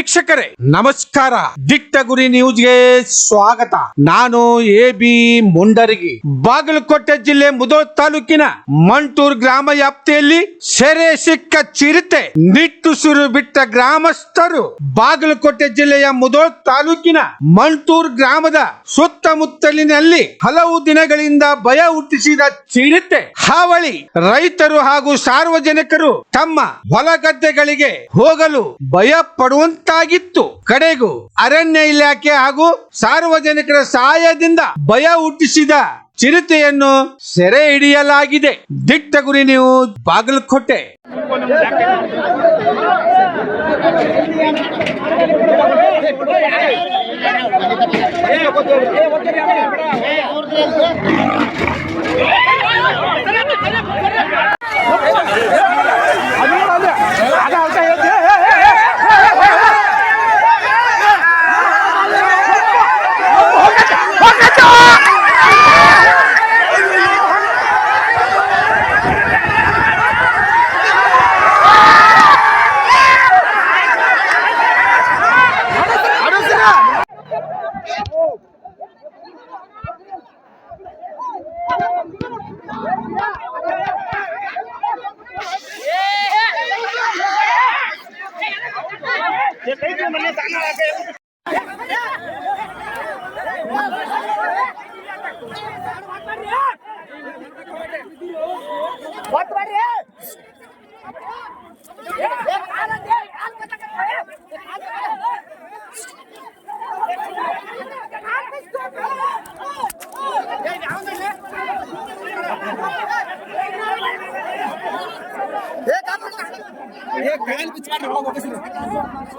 ವೀಕ್ಷಕರೇ, ನಮಸ್ಕಾರ. ದಿಟ್ಟ ಗುರಿ ನ್ಯೂಸ್ಗೆ ಸ್ವಾಗತ. ನಾನು ಎ ಬಿ ಮುಂಡರಗಿ. ಬಾಗಲಕೋಟೆ ಜಿಲ್ಲೆ ಮುದೋಳ್ ತಾಲೂಕಿನ ಮಂಟೂರ್ ಗ್ರಾಮ ವ್ಯಾಪ್ತಿಯಲ್ಲಿ ಸೆರೆ ಸಿಕ್ಕ ಚಿರತೆ ನಿಟ್ಟುಸಿರು ಬಿಟ್ಟ ಗ್ರಾಮಸ್ಥರು ಬಾಗಲಕೋಟೆ ಜಿಲ್ಲೆಯ ಮುದೋಳ್ ತಾಲೂಕಿನ ಮಂಟೂರ್ ಗ್ರಾಮದ ಸುತ್ತಮುತ್ತಲಿನಲ್ಲಿ ಹಲವು ದಿನಗಳಿಂದ ಭಯ ಹುಟ್ಟಿಸಿದ ಚಿರತೆ, ಹಾವಳಿ ರೈತರು ಹಾಗೂ ಸಾರ್ವಜನಿಕರು ತಮ್ಮ ಹೊಲಗದ್ದೆಗಳಿಗೆ ಹೋಗಲು ಭಯ ಪಡುವಂತಾಗಿತ್ತು ಕಡೆಗೂ ಅರಣ್ಯ ಇಲಾಖೆ ಹಾಗೂ ಸಾರ್ವಜನಿಕರ ಸಹಾಯದಿಂದ ಭಯ ಹುಟ್ಟಿಸಿದ ಚಿರತೆಯನ್ನು ಸೆರೆ ಹಿಡಿಯಲಾಗಿದೆ ದಿಟ್ಟ ಗುರಿ ನೀವು ಬಾಗಲಕೋಟೆ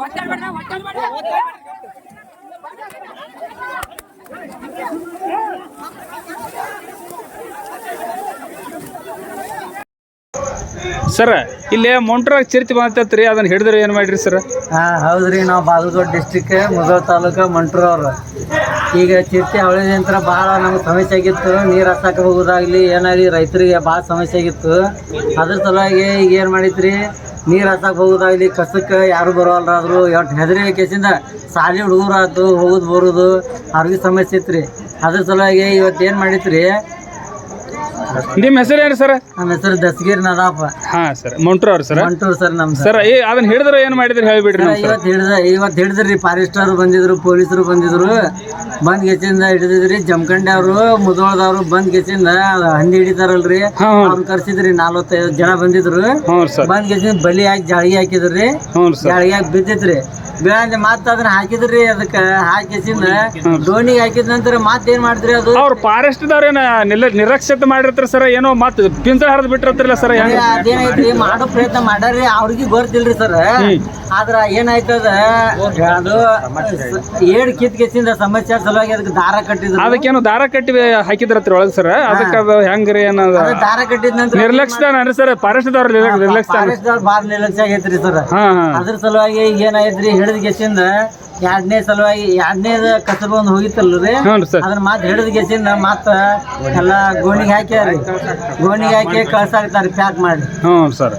ஒட்டாடு ಸರ್ ಇಲ್ಲಿ ಮೊಂಟ್ರಾಗ ಚಿರ್ತಿ ರೀ ಅದನ್ನ ಹಿಡಿದ್ರೆ ಏನು ಮಾಡ್ರಿ ಸರ್ ಹಾ, ಹೌದ್ರಿ, ನಾವು ಬಾಗಲಕೋಟೆ ಡಿಸ್ಟಿಕ್ ತಾಲೂಕು ಮಂಟ್ರ ಅವ್ರು. ಈಗ ಚಿರ್ತಿ ನಂತರ ಭಾಳ ನಮ್ಗೆ ಸಮಸ್ಯೆ ಆಗಿತ್ತು. ನೀರು ಹತ್ತಾಕ ಹೋಗೋದಾಗ್ಲಿ ಏನಾಗಲಿ ರೈತರಿಗೆ ಭಾಳ ಸಮಸ್ಯೆ ಆಗಿತ್ತು. ಅದ್ರ ಸಲುವಾಗಿ ಈಗ ಏನು ಮಾಡಿತ್ರಿ ನೀರು ಹತ್ತಾಕ ಹೋಗೋದಾಗ್ಲಿ ಕಸಕ್ಕೆ ಯಾರು ಬರೋಲ್ರಾದ್ರು ಎಷ್ಟು ಹೆದರಿ ಕೇಸಿಂದ ಸಾಲಿ ಹುಡುಗರು ಆಯ್ತು ಹೋಗೋದು ಬರೋದು, ಅವ್ರಿಗೆ ಸಮಸ್ಯೆ ಇತ್ತು ಅದ್ರ ಸಲುವಾಗಿ ಇವತ್ತು ಏನು ಮಾಡಿತ್ರಿ ನಿಮ್ಮ ಹೆಸರು ಏನು ಸರ್? ನಮ್ಮ ಹೆಸರು ದಸ್ಗೀರ್ ನದಾಪ. ಹಾ ಸರ್ ಮೊಂಟ್ರು ಅವ್ರು ಸರ್. ಮಂಟೂರು ಸರ್ ನಮ್ಮ ಸರ್ ಏ ಅದನ್ನ ಹಿಡಿದ್ರೆ ಏನು ಮಾಡಿದ್ರಿ ಹೇಳಿಬಿಡ್ರಿ ಇವತ್ತು ಹಿಡಿದ ಇವತ್ತು ಹಿಡಿದ್ರಿ ಫಾರೆಸ್ಟರ್ ಬಂದಿದ್ರು ಪೊಲೀಸರು ಬಂದಿದ್ರು. ಬಂದ್ ಗೆಚಿಂದ ಹಿಡಿದಿದ್ರಿ ಜಮಖಂಡಿ ಅವರು ಮುದೋಳದವ್ರು ಬಂದ್ ಗೆಚಿಂದ ಹಂದಿ ಹಿಡಿತಾರಲ್ರಿ. ಹಾ ಕರ್ಸಿದ್ರಿ ನಲ್ವತ್ತೈದು ಜನ ಬಂದಿದ್ರು. ಹ್ಞೂ ಸರ್. ಬಂದ್ ಗೆಚಿಂದ ಬಲಿ ಹಾಕಿ ಜಾಳಿಗೆ ಹಾಕಿದ್ರಿ. ಹ್ಞೂ ಸರ್. ಜಾಳಿಗೆ ಹಾಕಿ ಬಿದ್ದಿತ್ರಿ. ಬೆಳಂಜ ಮತ್ತ ಅದನ್ನ ಹಾಕಿದ್ರಿ ಅದಕ್ಕ ಹಾಕಿಸಿಂದ ದೋಣಿಗೆ ಹಾಕಿದ ನಂತರ ಮತ್ತೇನ್ ಮಾಡಿದ್ರಿ ಅದು? ಅವ್ರು ಫಾರೆಸ್ಟ್ದವ್ರೇನ ನಿಲ್ಲ ನಿರಕ್ಷತೆ ಮಾಡಿರ್ತಾರ ಸರ್ ಏನೋ ಮತ್ ಪಿಂಚ ಹರಿದ್ ಬಿಟ್ಟಿರ್ತಾರಲ್ಲ ಸರ್ ಹೆಂಗ? ಅದೇನೈತ್ರಿ ಮಾಡೋ ಪ್ರಯತ್ನ ಮಾಡ್ಯಾರಿ ಅವ್ರಿಗೆ ಗೊತ್ತಿಲ್ರಿ ಸರ್. ಆದ್ರ ಏನಾಯ್ತದ ಅದು ಏಡ್ ಕಿತ್ ಕಿತ್ತಿಂದ ಸಮಸ್ಯೆ ಸಲುವಾಗಿ ಅದಕ್ಕೆ ದಾರ ಕಟ್ಟಿದ್ರು. ಅದಕ್ಕೇನು ದಾರ ಕಟ್ಟಿ ಹಾಕಿದ್ರತ್ರ ಒಳಗೆ ಸರ್? ಅದಕ್ಕೆ ಅದು ಹೆಂಗ್ರಿ ಏನದ? ದಾರ ಕಟ್ಟಿದ ನಂತರ ನಿರ್ಲಕ್ಷ್ಯದಾನ ಸರ್ ಫಾರೆಸ್ಟ್ದವ್ರು ನಿರ್ಲಕ್ಷ್ಯ ಫಾರೆಸ್ಟ್ ಬಾರ್ ನಿರ್ಲಕ್ಷ್ಯ ಆಗೈತ್ರಿ ಸರ್. ಅದ್ರ ಸಲುವಾಗಿ ಏನಾಯ್ತ್ರಿ ಹಿಡಿದ ಗೆಸಿಂದ ಎರಡನೇ ಸಲುವಾಗಿ ಎರಡನೇದ ಕಸಬ ಒಂದು ಹೋಗಿತ್ತಲ್ರಿ ಅದನ್ನ ಮತ್ತೆ ಹಿಡಿದ ಗೆಸಿಂದ ಮತ್ತ ಎಲ್ಲ ಗೋಣಿಗೆ ಹಾಕಿ ಗೋಣಿಗೆ ಹಾಕಿ ಕಳ್ಸಾಕ್ತಾರ ಪ್ಯಾಕ್ ಮಾಡಿ. ಹ್ಞೂ ಸರ್.